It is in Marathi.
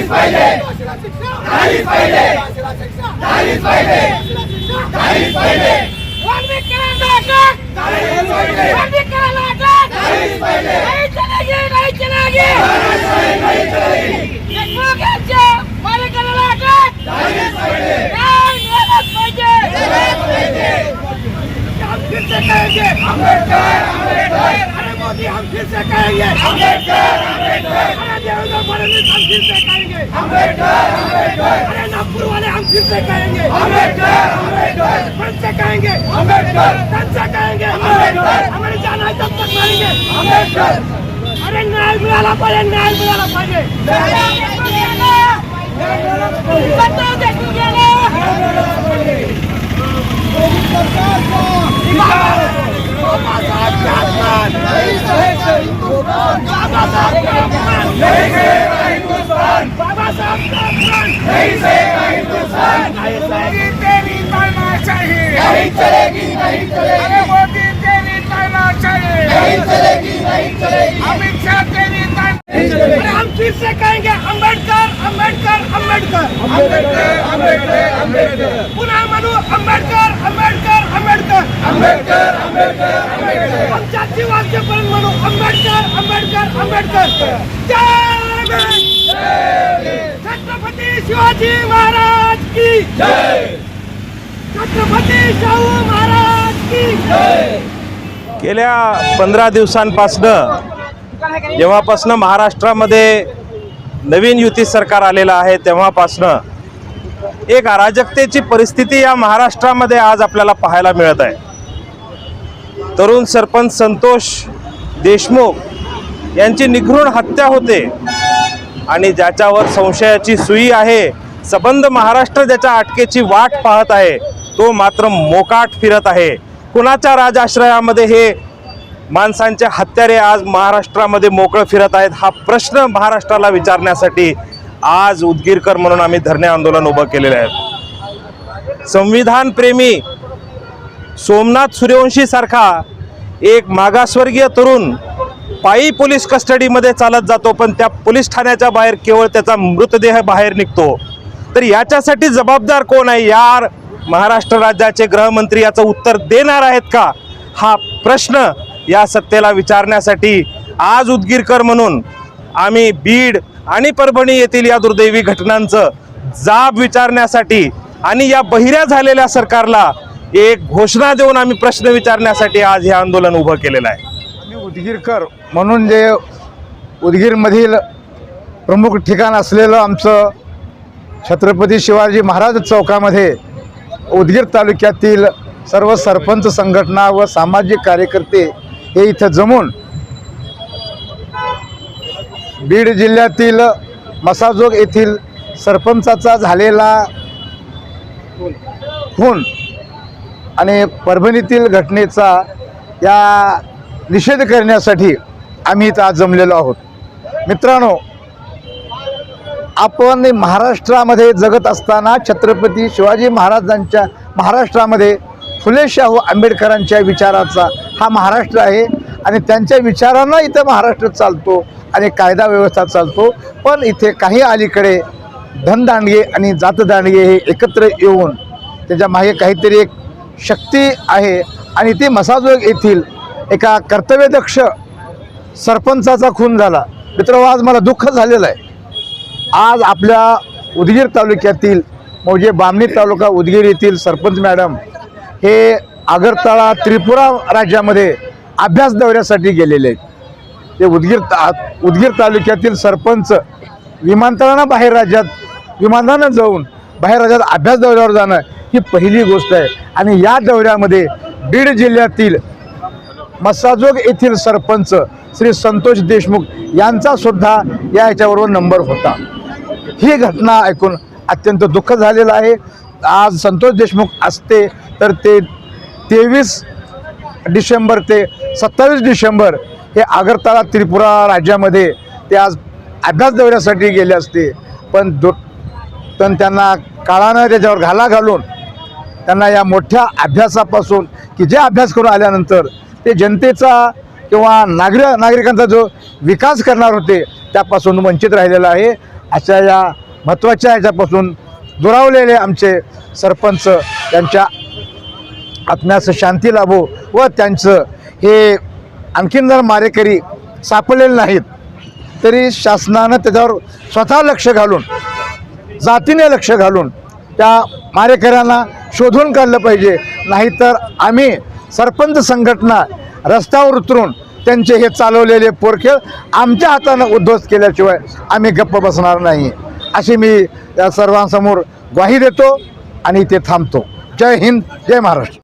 खालीच पाहिजे. खालीच पाहिजे. खालीच पाहिजे. खालीच पाहिजे. वाल्मिक करायला हम अरे मोदी हम फिर से कहेंगे अरे देवेंद्र फडणवीस हम फिर से कहेंगे अरे नागपुर वाले हम फिर से कहेंगे अंबेडकर फिर से कहेंगे अंबेडकर फिर से कहेंगे जान है तब तक मारेंगे अंबेडकर अरे न्याय मिळाला पाहिजे न्याय मिळाला पाहिजे. सरकार देखून गेलं नहीं सेगा हिंदुस्तान बाबासाहेब म्हणू छत्रपती शिवाजी महाराज की छत्रपती शाहू महाराज की गेल्या पंधरा दिवसांपासनं जेव्हापासनं महाराष्ट्रामध्ये नवीन युती सरकार आलेलं आहे तेव्हापासनं एक अराजकतेची परिस्थिती या महाराष्ट्रामध्ये आज आपल्याला पाहायला मिळत आहे. तरुण सरपंच संतोष देशमुख यांची निघृण हत्या होते. आणि ज्याच्यावर संशयाची सुई आहे सबंध महाराष्ट्र ज्याच्या अटकेची वाट पाहत आहे तो मात्र मोकाट फिरत आहे. कुणाच्या राजाश्रयामध्ये हे माणसांचे हत्यारे आज महाराष्ट्रामध्ये मोकळं फिरत आहेत हा प्रश्न महाराष्ट्राला विचारण्यासाठी आज उदगीरकर म्हणून आम्ही धरणे आंदोलन उभं केलेलं आहे. संविधान प्रेमी सोमनाथ सूर्यवंशी सारखा एक मागासवर्गीय तरुण पायी पोलीस कस्टडीमध्ये चालत जातो पण त्या पोलीस ठाण्याच्या बाहेर केवळ त्याचा मृतदेह बाहेर निघतो. तर याच्यासाठी जबाबदार कोण आहे? यार महाराष्ट्र राज्याचे गृहमंत्री याचं उत्तर देणार आहेत का? हा प्रश्न या सत्तेला विचारण्यासाठी आज उदगीरकर म्हणून आम्ही बीड आणि परभणी येथील या दुर्दैवी घटनांचं जाब विचारण्यासाठी आणि या बहिऱ्या झालेल्या सरकारला एक घोषणा देऊन आम्ही प्रश्न विचारण्यासाठी आज हे आंदोलन उभं केलेलं आहे. आम्ही उदगीरकर म्हणून जे उदगीरमधील प्रमुख ठिकाण असलेलं आमचं छत्रपती शिवाजी महाराज चौकामध्ये उदगीर तालुक्यातील सर्व सरपंच संघटना व सामाजिक कार्यकर्ते हे इथं जमून बीड जिल्ह्यातील मसाजोग येथील सरपंचाचा झालेला खून आणि परभणीतील घटनेचा या निषेध करण्यासाठी आम्ही इथं आज जमलेलो आहोत. मित्रांनो आपण महाराष्ट्रामध्ये जगत असताना छत्रपती शिवाजी महाराजांच्या महाराष्ट्रामध्ये फुले शाहू आंबेडकरांच्या विचाराचा हा महाराष्ट्र आहे आणि त्यांच्या विचारांना इथं महाराष्ट्र चालतो आणि कायदा व्यवस्था चालतो. पण इथे काही अलीकडे धनदांडगे आणि जातदांडगे हे एकत्र येऊन त्याच्यामागे काहीतरी एक शक्ती आहे आणि ती मसाजोग येथील एका कर्तव्यदक्ष सरपंचाचा खून झाला. मित्र हो, आज मला दुःख झालेलं आहे. आज आपल्या उदगीर तालुक्यातील म्हणजे बामणी तालुका उदगीर येथील सरपंच मॅडम हे आगरताळा त्रिपुरा राज्यामध्ये अभ्यास दौऱ्यासाठी गेलेले आहेत. ते उदगीर ता उदगीर तालुक्यातील सरपंच विमानतळानं बाहेर राज्यात विमानानं जाऊन बाहेर राज्यात अभ्यास दौऱ्यावर जाणं ही पहिली गोष्ट आहे. आणि या दौऱ्यामध्ये बीड जिल्ह्यातील मस्साजोग येथील सरपंच श्री संतोष देशमुख यांचा सुद्धा या ह्याच्याबरोबर नंबर होता. ही घटना ऐकून अत्यंत दुःख झालेलं आहे. आज संतोष देशमुख असते तर ते तेवीस डिसेंबर ते सत्तावीस डिसेंबर हे आगरताळा त्रिपुरा राज्यामध्ये ते आज अभ्यास दौऱ्यासाठी गेले असते. पण दु पण त्यांना काळानं त्याच्यावर घाला घालून त्यांना या मोठ्या अभ्यासापासून की जे अभ्यास करून आल्यानंतर ते जनतेचा किंवा नागरिक नागरिकांचा जो विकास करणार होते त्यापासून वंचित राहिलेला आहे. अशा या महत्त्वाच्या ह्याच्यापासून दुरावलेले आमचे सरपंच त्यांच्या आत्म्यास शांती लाभो व त्यांचं हे आणखीन जर मारेकरी सापडलेले नाहीत तरी शासनानं त्याच्यावर स्वतः लक्ष घालून जातीने लक्ष घालून त्या मारेकऱ्यांना शोधून काढलं पाहिजे. नाहीतर आम्ही सरपंच संघटना रस्त्यावर उतरून त्यांचे हे चालवलेले पोरखेळ आमच्या हातानं उद्ध्वस्त केल्याशिवाय आम्ही गप्प बसणार नाही. अशी मी या सर्वांसमोर ग्वाही देतो आणि ते थांबतो. जय हिंद जय महाराष्ट्र.